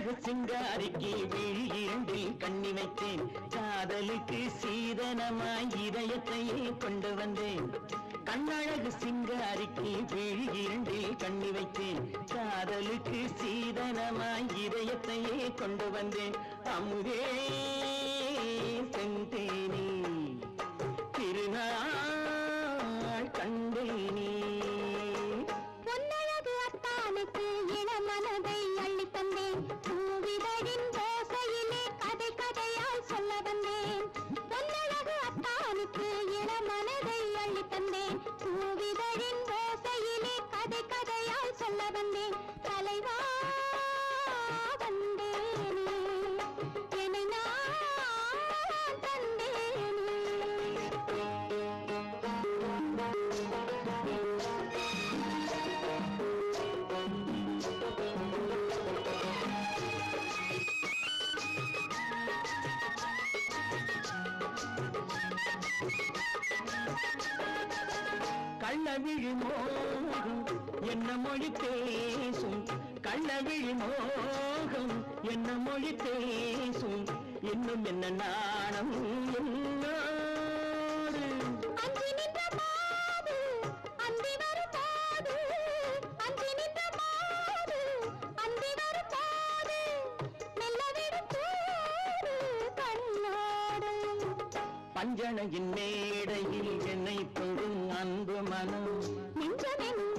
கண்ணழகு சிங்காரிக்கு விழி இரண்டில் கண்ணி வைத்தேன். காதலுக்கு சீதனமாய் இதயத்தையே கொண்டு வந்தேன். கண்ணழகு சிங்காரிக்கு விழி இரண்டில் கண்ணி வைத்தேன். காதலுக்கு சீதனமாய் இதயத்தையே கொண்டு வந்தேன். அமுதே செந்தேனே திருநாள் வந்தேன் தலைவா வந்தேனே என்னை நான் தந்தேனே கள்ளவிழி மோகம் என்ன மொழி பேசும்? கள்ளவிழி மோகம். என்ன மொழி பேசும்? இன்னும் என்ன நாணம்? பஞ்சனையின் மேடையில் என்னை தொடும் அன்பு மனம்.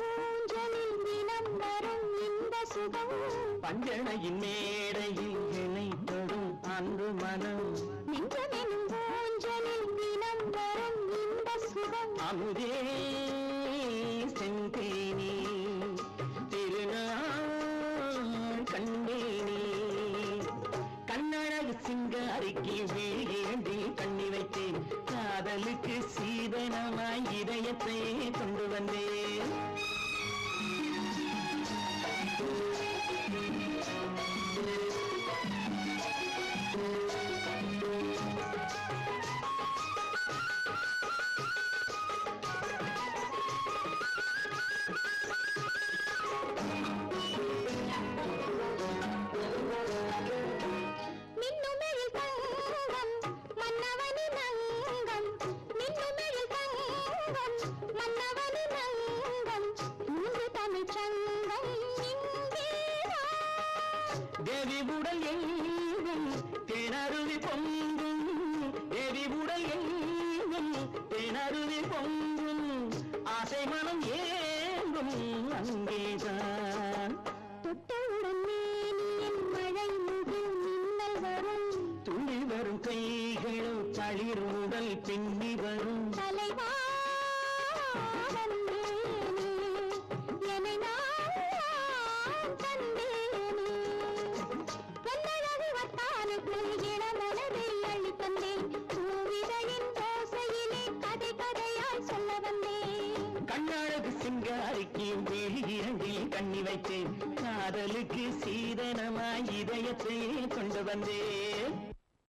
பஞ்சனையின் மேடையில் என்னை தொடும் அன்பு மனம். அமுதே செந்தேனே திருநாள் கண்டேனே. கண்ணழகு சிங்காரிக்கு வீழ்கிரண்டில் கண்ணி வைத்தேன். காதலுக்கு சீதனமாய் இதயத்தை கொண்டு வந்தேன். தேவி உடல் எங்கும் தேனருவி பொங்கும் தேவி உடல் எங்கும் தேனருவி பொங்கும் ஆசை மனம் ஏங்கும் அங்கேதான் தொட்டவுடன் மழை முகில் மின்னல் வரும் வரும் கைகளும் தளிர் உடல் பின்னி வரும் சிங்காரிக்கு வெளி இரண்டில் கண்ணி வைத்தேன். காதலுக்கு சீதனமாய் இதயத்தை கொண்டு வந்தேன்.